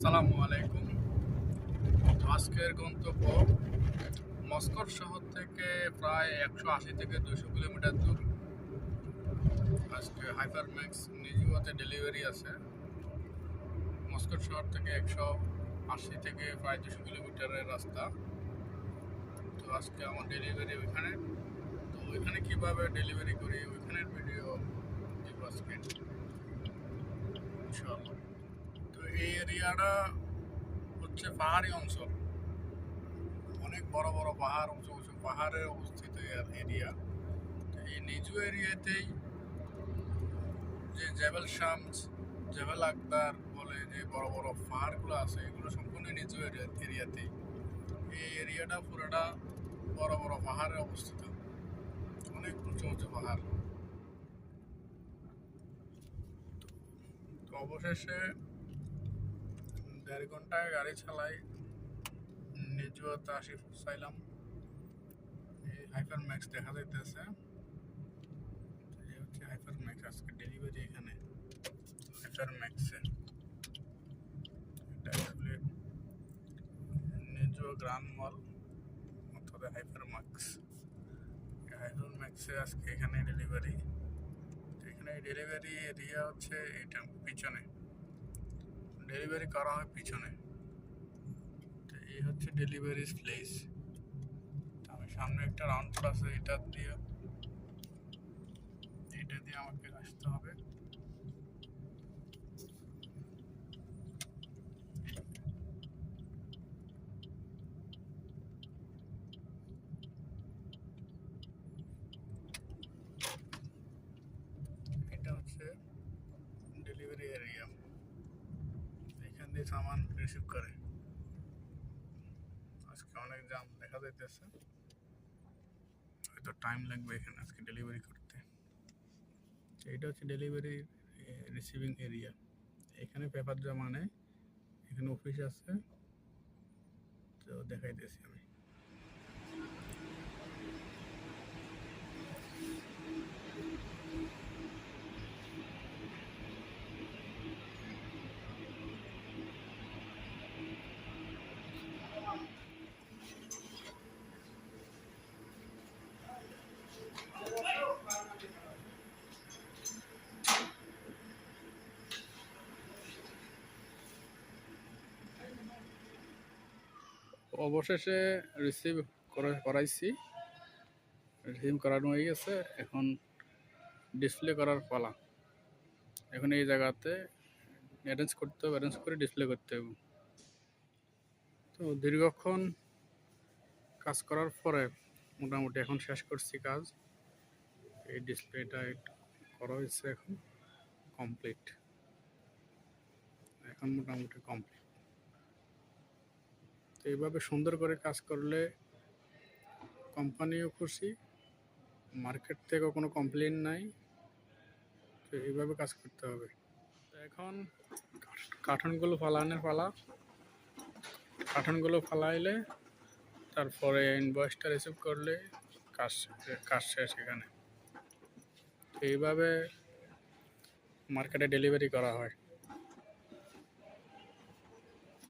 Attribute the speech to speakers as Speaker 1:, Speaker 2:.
Speaker 1: আসসালামু আলাইকুম। আজকের গন্তব্য মস্কট শহর থেকে প্রায় একশো আশি থেকে দুশো কিলোমিটার দূর। আজকে হাইপার ম্যাক্স নিজিওতে ডেলিভারি আছে। মস্কট শহর থেকে একশো আশি থেকে প্রায় দুশো কিলোমিটারের রাস্তা। তো আজকে আমার ডেলিভারি ওইখানে। তো ওইখানে কীভাবে ডেলিভারি করি, ওইখানের ভিডিও দিব আজকে। ইনশাআল্লাহ। এই এরিয়াটা হচ্ছে পাহাড়ি অঞ্চল অনেক বড় বড় পাহাড়, উঁচু উঁচু পাহাড়ে অবস্থিত এরিয়া। এই নিজু এরিয়াতেই যে জেবেল শামস, জেবেল আকবর বলে যে বড় বড় পাহাড়গুলো আছে, এগুলো সম্পূর্ণ নিজু এরিয়া, এরিয়াতেই। এই এরিয়াটা পুরোটা বড় বড় পাহাড়ে অবস্থিত। অনেক উঁচু উঁচু পাহাড়। তো অবশেষে দেড় ঘন্টায় গাড়ি চালাই। নিজুয়াতে আসি চাইলাম এই হাইপার ম্যাক্স দেখা যাইতেছে। এই হচ্ছে হাইপার ম্যাক্স আজকে ডেলিভারি এখানে। হাইপার ম্যাক্সে এটা আসলে নিজুয়া গ্রান্ড মল অর্থাৎ হাইপার ম্যাক্স হাইপার ম্যাক্সে আজকে এখানে ডেলিভারি এখানে ডেলিভারি এরিয়া হচ্ছে এটা পিছনে। ডেলিভারি করা হয় পিছনে। তো এই হচ্ছে ডেলিভারি প্লেস। আমি সামনে একটা রাউন্ড আছে, এটা দিয়ে এটা দিয়ে আমাকে আসতে হবে। এটা হচ্ছে ডেলিভারি এরিয়া। দিয়ে সামান রিসিভ করে। আজকে অনেক জাম দেখা যাইতেছে। হয়তো টাইম লাগবে এখানে আজকে ডেলিভারি করতে। এইটা হচ্ছে ডেলিভারি রিসিভিং এরিয়া এখানে পেপার জমা নেয় এখানে অফিস আছে। তো দেখাইতেছি আমি। অবশেষে রিসিভ করাইছি। রিসিভ করানো হয়ে গেছে। এখন ডিসপ্লে করার পালা। এখন এই জায়গাতে অ্যারেঞ্জ করতে হবে অ্যারেঞ্জ করে ডিসপ্লে করতে হবে। তো দীর্ঘক্ষণ কাজ করার পরে মোটামুটি এখন শেষ করছি কাজ। এই ডিসপ্লেটা করা হয়েছে এখন কমপ্লিট এখন মোটামুটি কমপ্লিট এইভাবে সুন্দর করে কাজ করলে কোম্পানিও খুশি মার্কেট থেকেও কোনো কমপ্লেন নাই, তো এইভাবে কাজ করতে হবে। এখন কার্টনগুলো ফালানোর ফালা। কার্টনগুলো ফালাইলে তারপরে ইনভয়েসটা রিসিভ করলে কাজ কাজ শেষ এখানে। এইভাবে মার্কেটে ডেলিভারি করা হয়।